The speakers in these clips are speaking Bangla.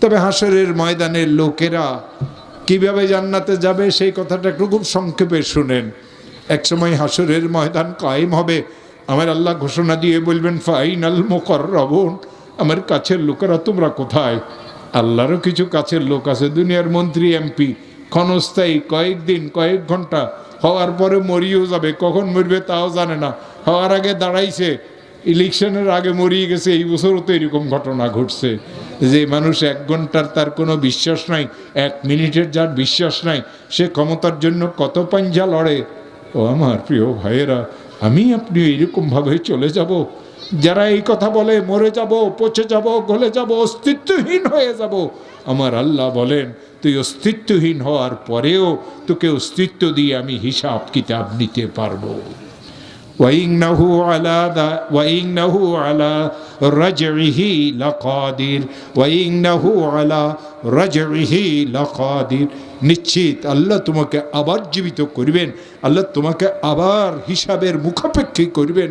তবে হাসরের ময়দানের লোকেরা কীভাবে জান্নাতে যাবে সেই কথাটা একটু খুব সংক্ষেপে শুনেন। একসময় হাসরের ময়দান কায়েম হবে। আমার আল্লাহ ঘোষণা দিয়ে বলবেন, ফাইনাল মোকর রবন আমার কাছের লোকেরা তোমরা কোথায়? আল্লাহরও কিছু কাছের লোক আছে, দুনিয়ার মন্ত্রী, এমপি। ক্ষণস্থায়ী কয়েকদিন কয়েক ঘণ্টা হওয়ার পরে মরিয়েও যাবে। কখন মরবে তাও জানে না। হওয়ার আগে দাঁড়াইছে। ইলেকশনের আগে মরিয়ে গেছে। এই বছরও তো এরকম ঘটনা ঘটছে। যে মানুষ এক ঘণ্টার তার কোনো বিশ্বাস নাই, এক মিনিটের যার বিশ্বাস নাই, সে ক্ষমতার জন্য কত পাঞ্জা লড়ে। ও আমার প্রিয় ভাইয়েরা, আমি আপনি এরকমভাবে চলে যাব। যারা এই কথা বলে মরে যাব, পচে যাব, গলে যাব, অস্তিত্বহীন হয়ে যাব। আমার আল্লাহ বলেন, তুই অস্তিত্বহীন হওয়ার পরেও তোকে অস্তিত্ব দিয়ে আমি হিসাব কিতাব নিতে পারব। وإنه على ذا وإنه على رجعه لقادر وإنه على رجعه لقادر নিশ্চিত আল্লাহ তোমাকে আবার জীবিত করবেন আল্লাহ তোমাকে আবার হিসাবের মুখাপেক্ষী করবেন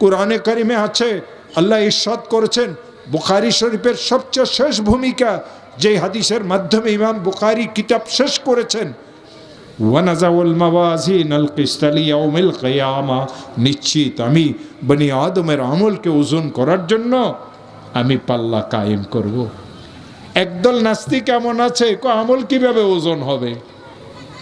কোরআনে কারিমে আছে আল্লাহ ইরশাদ করেছেন বুখারি শরীফের সবচেয়ে শেষ ভূমিকা যে হাদিসের মাধ্যমে ইমাম বুখারি কিতাব শেষ করেছেন ওয়ানাজাউল মাওয়াজিন আল কিস্তালি ইয়াউমিল কিয়ামা নিশ্চিত আমি বনি আদমের আমলকে ওজন করার জন্য আমি পাল্লা কায়েম করব। একদল নাস্তিক এমন আছে, কো আমল কীভাবে ওজন হবে?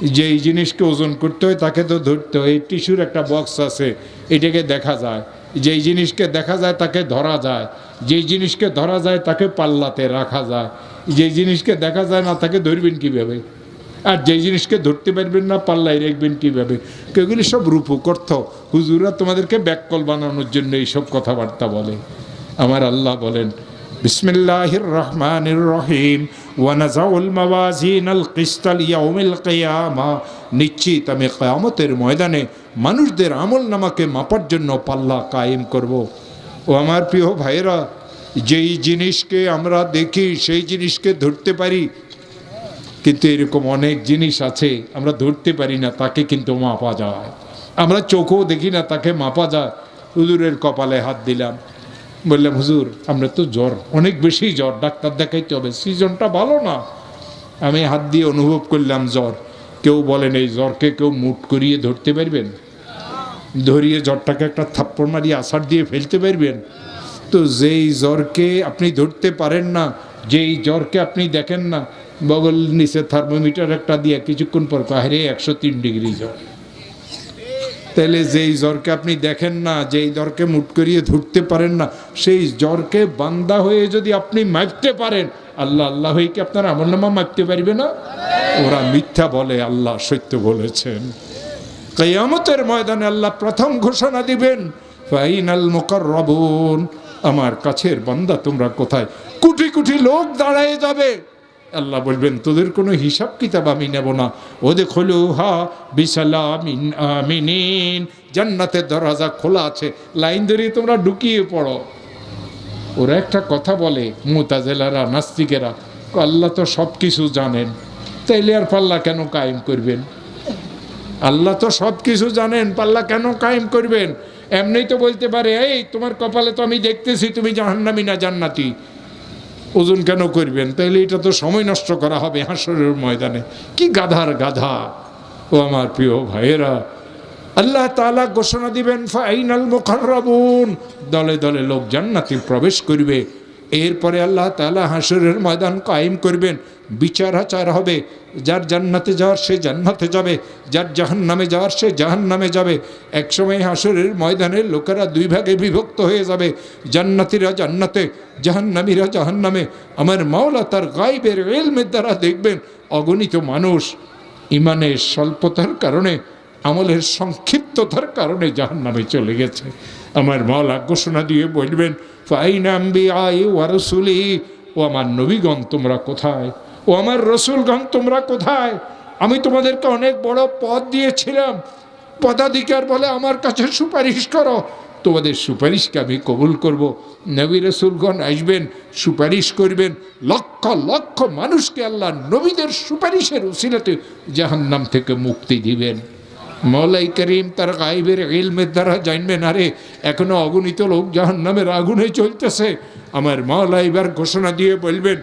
যেই জিনিসকে ওজন করতে হয় তাকে তো ধরতে হয়। টিস্যুর একটা বক্স আছে, এটাকে দেখা যায়। যেই জিনিসকে দেখা যায় তাকে ধরা যায়। যেই জিনিসকে ধরা যায় তাকে পাল্লাতে রাখা যায়। যেই জিনিসকে দেখা যায় না তাকে ধরবেন কীভাবে? আর যেই জিনিসকে ধরতে পারবেন না পাল্লাই রাখবেন কীভাবে? এগুলি সব রূপকর্থ হুজুরা তোমাদেরকে ব্যাককল বানানোর জন্য এইসব কথাবার্তা বলে। আমার আল্লাহ বলেন, বিসমিল্লাহির রহমানির রহিম নিশ্চিত আমি কিয়ামতের ময়দানে মানুষদের আমল নামাকে মাপার জন্য পাল্লা কায়েম করব। ও আমার প্রিয় ভাইরা যেই জিনিসকে আমরা দেখি, সেই জিনিসকে ধরতে পারি কিন্তু এরকম অনেক জিনিস আছে, আমরা ধরতে পারি না, তাকে কিন্তু মাপা যায়। আমরা চোখও দেখি না, তাকে মাপা যায়। হুজুরের কপালে হাত দিলাম। বললাম, হুজুর, আমরা তো জ্বর, অনেক বেশি জ্বর, ডাক্তার দেখাইতে হবে, সিজনটা ভালো না। আমি হাত দিয়ে অনুভব করলাম জ্বর। কেউ বলেন, এই জ্বরকে কেউ মুট করিয়ে ধরতে পারবেন? ধরিয়ে জ্বরটাকে একটা থাপ্পড় মারিয়ে আষাঢ় দিয়ে ফেলতে পারবেন? তো যেই জ্বরকে আপনি ধরতে পারেন না, যেই জ্বরকে আপনি দেখেন না বগল নিচে থার্মোমিটার একটা দিয়ে কিছুক্ষণ পর কাহারে একশো তিন ডিগ্রি জ্বর। তাহলে যেই জ্বরকে আপনি দেখেন না, যেই জ্বরকে মুট করিয়ে ধরতে পারেন না, সেই জ্বরকে বান্দা হয়ে যদি আপনি মাপতে পারেন, আল্লাহ আল্লাহ হয়ে কি আপনার আমল নামা মাপতে পারবে না? ওরা মিথ্যা বলে, আল্লাহ সত্য বলেছেন। কেয়ামতের ময়দানে আল্লাহ প্রথম ঘোষণা দিবেন, ফাইনাল মুকাররাবুন। আমার কাছের বান্দা তোমরা কোথায়? কোটি কোটি লোক দাঁড়ায় যাবে। আল্লাহ বলবেন, তোদের কোনো হিসাব কিতাব আমি নেব না। ও দেখল হা বিসালামিন আমিনিন। জান্নাতের দরজা খোলা আছে। লাইন ধরে তোমরা ঢুকিয়ে পড়ো। ওরা একটা কথা বলে, মোতাজেলারা, নাস্তিকেরা আল্লাহ তো সব কিছু জানেন। তাইলে আর পাল্লা কেন কায়েম করবেন? আল্লাহ তো সব কিছু জানেন, পাল্লা কেন কায়েম করবেন? এমনি তো বলতে পারে, এই তোমার কপালে তো আমি দেখতেছি, তুমি জাহান্নামি না জান্নাতি? ওজন কেন করবেন? তাহলে এটা তো সময় নষ্ট করা হবে হাসরের ময়দানে। কি গাধার গাধা? ও আমার প্রিয় ভাইয়েরা, আল্লাহ তালা ঘোষণা দিবেন, ফাইনাল মুখাররাবুন দলে দলে লোক জান্নাতে প্রবেশ করবে। এরপরে আল্লাহ তালা হাসরের ময়দান কায়েম করবেন। বিচার আচার হবে। যার জান্নাতে যাওয়ার সে জান্নাতে যাবে। যার জাহান্নামে যাওয়ার সে জাহান্নামে যাবে। একসময় হাসরের ময়দানের লোকেরা দুই ভাগে বিভক্ত হয়ে যাবে। জান্নাতিরা জান্নাতে, জাহান্নামীরা জাহান্নামে। আমার মাওলা তার গাইবের এলমের দ্বারা দেখবেন অগণিত মানুষ। ইমানের স্বল্পতার কারণে, আমলের সংক্ষিপ্ততার কারণে জাহান নামে চলে গেছে। আমার মাওলা ঘোষণা দিয়ে বলবেন ফাইনাম্বি আই ও আমার তোমরা কোথায়? ও আমার রসুলগণ, তোমরা কোথায়? আমি তোমাদেরকে অনেক বড় পদ দিয়েছিলাম। পদাধিকার বলে আমার কাছে সুপারিশ করো। তোমাদের সুপারিশকে আমি কবুল করব। নবী রসুলগণ আসবেন, সুপারিশ করবেন। লক্ষ লক্ষ মানুষকে আল্লাহ নবীদের সুপারিশের উসিলাতে জাহান্নাম থেকে মুক্তি দিবেন। মৌলাই করিম তার গাইবের ইলমের দ্বারা জানবেন আরে এখনও অগণিত লোক জাহান নামের আগুনে চলতেছে আমার মৌলা এবার ঘোষণা দিয়ে বলবেন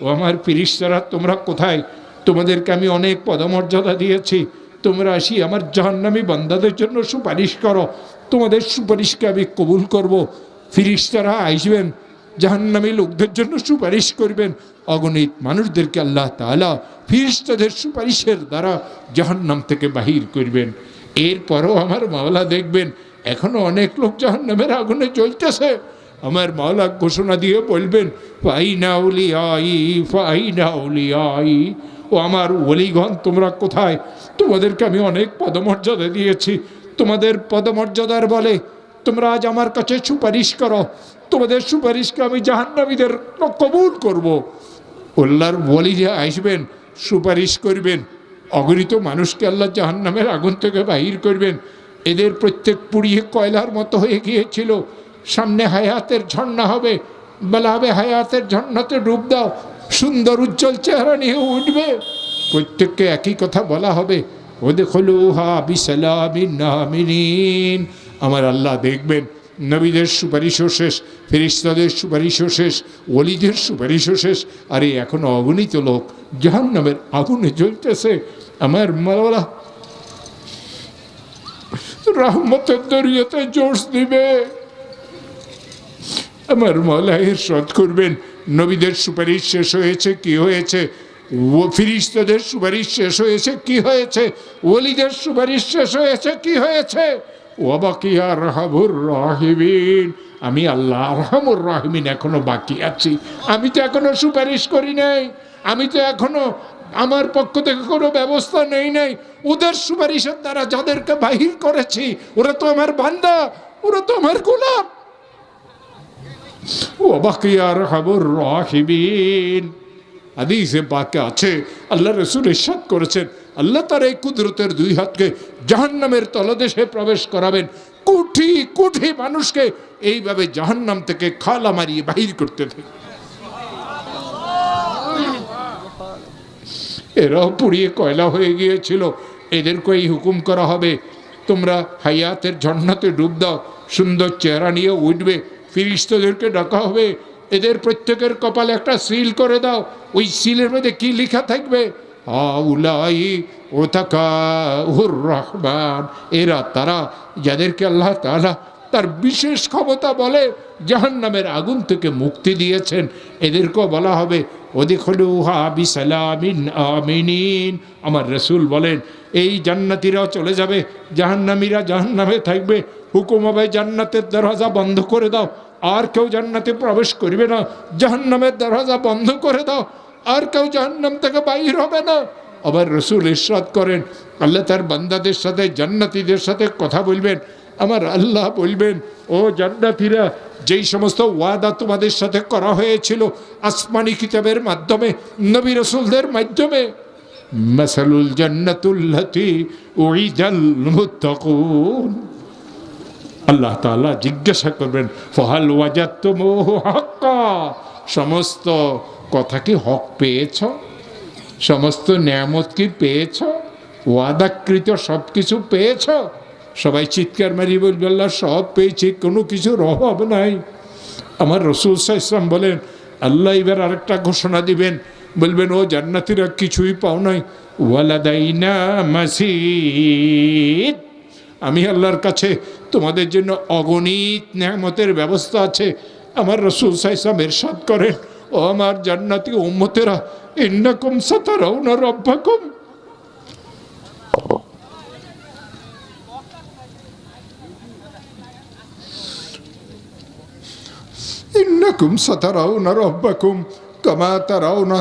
ও আমার ফিরিস্তারা, তোমরা কোথায়? তোমাদেরকে আমি অনেক পদমর্যাদা দিয়েছি। তোমরা আসি আমার জাহান্নামী বান্দাদের জন্য সুপারিশ করো। তোমাদের সুপারিশকে আমি কবুল করব। ফিরিস্তারা আসবেন জাহান্নামী লোকদের জন্য সুপারিশ করবেন। অগণিত মানুষদেরকে আল্লাহ তাআলা ফিরিস্তাদের সুপারিশের দ্বারা জাহান্নাম থেকে বাহির করবেন। এরপরও আমার মাওলা দেখবেন, এখনও অনেক লোক জাহান্নামের আগুনে চলতেছে আমার মাওলা ঘোষণা দিয়ে বলবেন, ফাইনা উলিয়াই, ফাইনা আই ও আমার ওলিগণ, তোমরা কোথায়? তোমাদেরকে আমি অনেক পদমর্যাদা দিয়েছি। তোমাদের পদমর্যাদার বলে তোমরা আজ আমার কাছে সুপারিশ করো। তোমাদের সুপারিশকে আমি জাহান্নামীদের কবুল করব। আল্লাহর বলি যে আসবেন, সুপারিশ করবেন। অগণিত মানুষকে আল্লাহ জাহান্নামের আগুন থেকে বাহির করবেন। এদের প্রত্যেক পুড়িয়ে কয়লার মতো হয়ে গিয়েছিল। সামনে হায়াতের ঝর্ণা হবে। বলা হবে হায়াতের ঝর্ণাতে ডুব দাও। সুন্দর উজ্জ্বল চেহারা নিয়ে উঠবে। প্রত্যেককে একই কথা বলা হবে। ও দেখল হা বিসালামিন আমার আল্লাহ দেখবেন, নবীদের সুপারিশও শেষ ফেরিস্তাদের সুপারিশও শেষ, ওলিদের সুপারিশও শেষ, আর এই এখনও অগণিত লোক জাহান্নামের আগুনে জ্বলতেছে। আমার মাওলা রহমতের দরিয়াতে জোশ দিবে। আমার মাওলা ইরশাদ করবেন, নবীদের সুপারিশ শেষ হয়েছে, কি হয়েছে? ও ফিরিস্তাদের সুপারিশ শেষ হয়েছে, কি হয়েছে? ওলিদের সুপারিশ শেষ হয়েছে, কি হয়েছে? আমি আল্লাহ রহমুর রাহিমিন এখনও বাকি আছি। আমি তো এখনও সুপারিশ করি নাই। আমি তো এখনও আমার পক্ষ থেকে কোনো ব্যবস্থা নেই নাই। ওদের সুপারিশের দ্বারা যাদেরকে বাহির করেছি, ওরা তো আমার বান্দা, ওরা তো আমার গোলাপ ও বাকিয়ার হাবুর রাহিবিন আছে, আল্লাহ রসুল ইরশাদ করেছেন আল্লাহ তার এই কুদরতের দুই হাতকে জাহান্নামের তলদেশে প্রবেশ করাবেন। কোটি কোটি মানুষকে এইভাবে জাহান্নাম থেকে খালা মারিয়ে বাহির করতে থাকে এরাও পুড়িয়ে কয়লা হয়ে গিয়েছিল। এদেরকে এই হুকুম করা হবে। তোমরা হায়াতের ঝর্ণাতে ডুব দাও। সুন্দর চেহারা নিয়ে উঠবে। ফিরিস্তদেরকে ডাকা হবে। এদের প্রত্যেকের কপালে একটা সিল করে দাও। ওই সিলের মধ্যে কি লেখা থাকবে? রহমান এরা তারা যাদেরকে আল্লাহ তাআলা তার বিশেষ ক্ষমতা বলে জাহান নামের আগুন থেকে মুক্তি দিয়েছেন, এদেরকেও বলা হবে ওদিখলুহা বিসালামিন আমিনিন। আমার রসুল বলেন, এই জান্নাতিরাও চলে যাবে, জাহান্নামীরা জাহান্নামে থাকবে। হুকুম হবে, জান্নাতের দরজা বন্ধ করে দাও। আর কেউ জান্নাতে প্রবেশ করবে না, জাহান্নামের দরজা বন্ধ করে দাও। আর কেউ জাহান্নাম থেকে বাইর হবে না। আবার রসুল ইরশাদ করেন, আল্লাহ তার বান্দাদের সাথে, জান্নাতীদের সাথে কথা বলবেন, আমার আল্লাহ বলবেন, ও জান্নাতীরা, যেই সমস্ত ওয়াদা তোমাদের সাথে করা হয়েছিল আসমানি কিতাবের মাধ্যমে, নবী রসুলদের মাধ্যমে, মাসালুল জান্নাতুল্লাতি উইদাল মুত্তাকুন। আল্লাহ তাআলা জিজ্ঞাসা করবেন, ফহাল ওয়াজাত হাক্কা? সমস্ত কথা কি হক পেয়েছ, সমস্ত নিয়ামত কি পেয়েছ, ওয়াদাকৃত সব কিছু পেয়েছ। সবাই চিৎকার মারি বলবে, আল্লাহ, সব পেয়েছি, কোনো কিছুর অভাব নাই। আমার রসুল ইসলাম বলেন, আল্লাহ এবার আরেকটা ঘোষণা দিবেন। বলবেন, ও জান্নাতিরা, কিছুই পাও নাই। ওয়ালাদাইনা মাসিদ। আমি আল্লাহর কাছে তোমাদের জন্য অগণিত নেয়ামতের ব্যবস্থা আছে। আমার রসুল সাইসাম এরশাদ করেন। ও আমার জান্নাতি উম্মতেরা, ইন্নাকুম সাতারাউনা রব্বাকুম। ইন্নাকুম সাতারাউনা রব্বাকুম কামা তারাউনা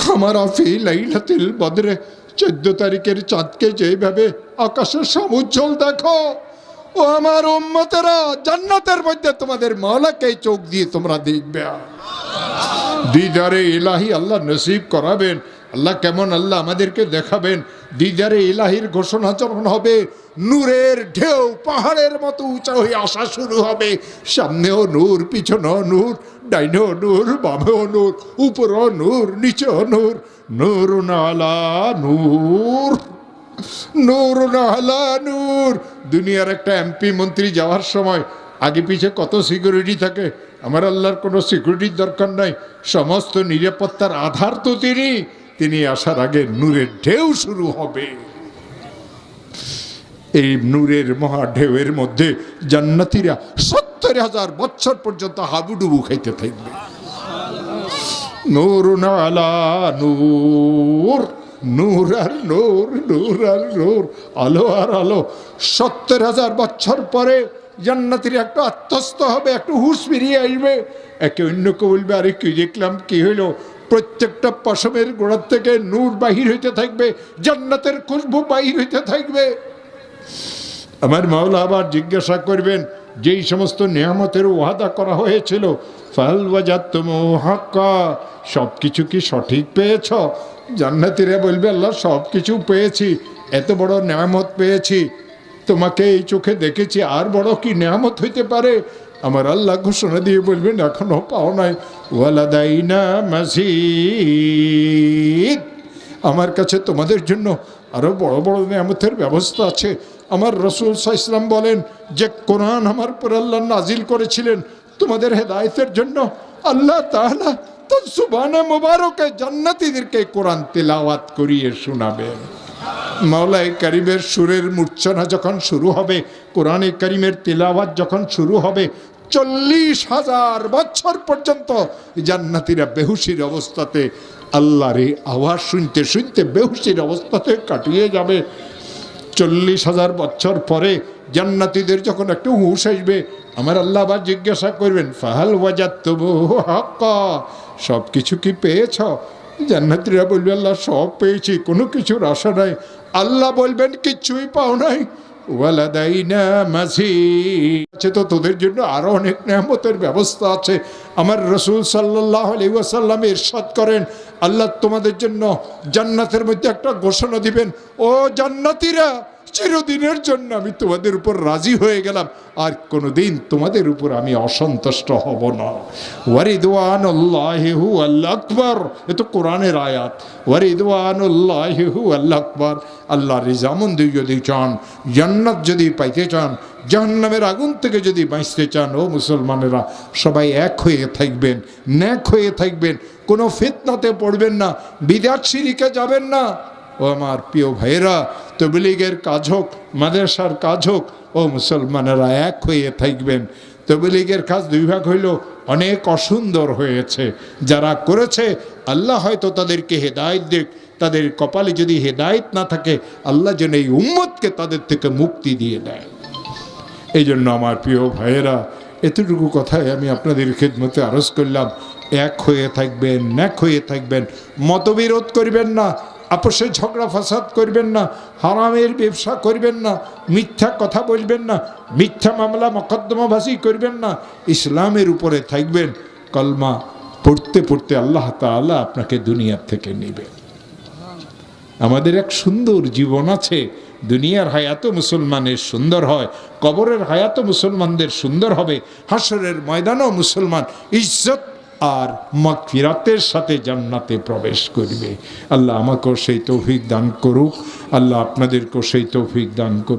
খামারা ফি লাইলাতিল বদরে। চোদ্দ তারিখের চাঁদকে যেভাবে আকাশের সমুজ্জ্বল দেখো, ও আমার উম্মতেরা, জান্নাতের মধ্যে তোমাদের মাওলাকে চোখ দিয়ে তোমরা দেখবে। দিদারে ইলাহি আল্লাহ নসিব করাবেন। আল্লাহ কেমন আল্লাহ আমাদেরকে দেখাবেন। দিদারে ইলাহির ঘোষণা যখন হবে, নূরের ঢেউ পাহাড়ের মতো উঁচা হয়ে আসা শুরু হবে। সামনেও নূর, পিছনেও নূর, ডাইনেও নূর, বামেও নূর, উপরও নূর, নিচেও নূর। নূর নালা নূর। নূর নালা নূর। দুনিয়ার একটা এমপি মন্ত্রী যাওয়ার সময় আগে পিছে কত সিকিউরিটি থাকে? আমার আল্লাহর কোনো সিকিউরিটির দরকার নাই। সমস্ত নিরাপত্তার আধার তো তিনি। তিনি আসার আগে নূরের ঢেউ শুরু হবে। এই নূরের মহা ঢেউয়ের মধ্যে জান্নাতিরা সত্তর হাজার বছর পর্যন্ত হাবুডুবু খাইতে থাকবে। নূর আলা নূর নূর আর নূর নূর আর নূর, আলো আর আলো। সত্তর হাজার বছর পরে জান্নাতির একটু আত্মস্থ হবে, একটু হুশ ফিরিয়ে আসবে। একে অন্যকে বলবে, আরে, কি দেখলাম? কি হইল? প্রত্যেকটা পশমের গোড়ার থেকে নূর বাহির হইতে থাকবে, জান্নাতের খুশবু বাহির হইতে থাকবে। আমার মাওলা আবার জিজ্ঞাসা করবেন, যেই সমস্ত নিয়ামতের ওয়াদা করা হয়েছিল সব কিছু কি সঠিক পেয়েছ? জান্নাতিরা বলবে, আল্লাহ সব কিছু পেয়েছি, এত বড় নিয়ামত পেয়েছি তোমাকে এই চোখে দেখেছি, আর বড় কি নিয়ামত হইতে পারে? আমার আল্লাহ ঘোষণা দিয়ে বলবেন, এখনও পাও নাই। ওয়ালাদাইনা মাসিদ আমার কাছে তোমাদের জন্য আরও বড় বড় নিয়ামতের ব্যবস্থা আছে। আমার রসুল ইসলাম বলেন যে, কোরআন আমার পর আল্লাহ নাজিল করেছিলেন। তোমাদের হেদায়তের জন্য আল্লাহ তাহলা তো সুবানে মোবারকে জান্নাতিদেরকে কোরআন তেলাওয়াত করিয়ে শোনাবেন। মাওলাই করিমের সুরের মূর্ছনা যখন শুরু হবে, কোরআনে করিমের তেলাওয়াত যখন শুরু হবে, চল্লিশ হাজার বছর পর্যন্ত জান্নাতিরা বেহুশির অবস্থাতে আল্লাহর এই আওয়াজ শুনতে শুনতে বেহুশির অবস্থাতে কাটিয়ে যাবে। চল্লিশ হাজার বছর পরে জান্নাতিদের যখন একটু হুঁশ আসবে, আমার আল্লাহ আবার জিজ্ঞাসা করবেন, ফাহাল ওয়াজাত সব কিছু কি পেয়েছ? জান্নাতিরা বলবে, আল্লাহ সব পেয়েছি, কোনো কিছুর আশা নাই। আল্লাহ বলবেন, কিচ্ছুই পাও নাই। আছে তো তোদের জন্য আরও অনেক নেহমতের ব্যবস্থা আছে। আমার রসুল সাল্লাহ আলী ওয়াসাল্লাম ইরশাদ করেন, আল্লাহ তোমাদের জন্য জান্নাতের মধ্যে একটা ঘোষণা দিবেন। ও জান্নাতিরা চিরদিনের জন্য আমি তোমাদের উপর রাজি হয়ে গেলাম। আর কোনোদিন তোমাদের উপর আমি অসন্তুষ্ট হব না। আল্লাহ আকবর। এ তো কোরআনের আয়াত। ওয়ারিদওয়ান আল্লাহু আল্লাহ আকবর। আল্লাহ যদি চান, জান্নাত যদি পাইতে চান, জাহান্নামের আগুন থেকে যদি বাঁচতে চান, ও মুসলমানেরা, সবাই এক হয়ে থাকবেন ন্যাক হয়ে থাকবেন। কোনো ফিতনাতে পড়বেন না, বিদাত সিরিকে যাবেন না। ও আমার প্রিয় ভাইয়েরা, তবলিগের কাজ হোক, মাদ্রাসার কাজ হোক, ও মুসলমানেরা এক হয়ে থাকবেন। তবলিগের কাজ দুই ভাগ হইল, অনেক অসুন্দর হয়েছে। যারা করেছে, আল্লাহ হয়তো তাদেরকে হেদায়ত দেখ তাদের কপালে যদি হেদায়ত না থাকে, আল্লাহ যেন এই উম্মতকে তাদের থেকে মুক্তি দিয়ে দেয়। এই জন্য আমার প্রিয় ভাইয়েরা, এতটুকু কথাই আমি আপনাদের খেদমতে আরজ করলাম। এক হয়ে থাকবেন, এক হয়ে থাকবেন, মতবিরোধ করবেন না আপোষে ঝগড়া ফাসাদ করবেন না, হারামের ব্যবসা করবেন না, মিথ্যা কথা বলবেন না, মিথ্যা মামলা মকদ্দমাভাসি করবেন না, ইসলামের উপরে থাকবেন, কলমা পড়তে পড়তে আল্লাহ তাআলা আপনাকে দুনিয়ার থেকে নেবেন আমাদের এক সুন্দর জীবন আছে, দুনিয়ার হায়াতও মুসলমানের সুন্দর হয়, কবরের হায়াতও মুসলমানদের সুন্দর হবে হাসরের ময়দানও মুসলমান, ইজ্জত আর মাগফিরাতের সাথে জান্নাতে প্রবেশ করবে। আল্লাহ আমাকেও সেই তৌফিক দান করুক। আল্লাহ আপনাদেরকেও সেই তৌফিক দান করুক।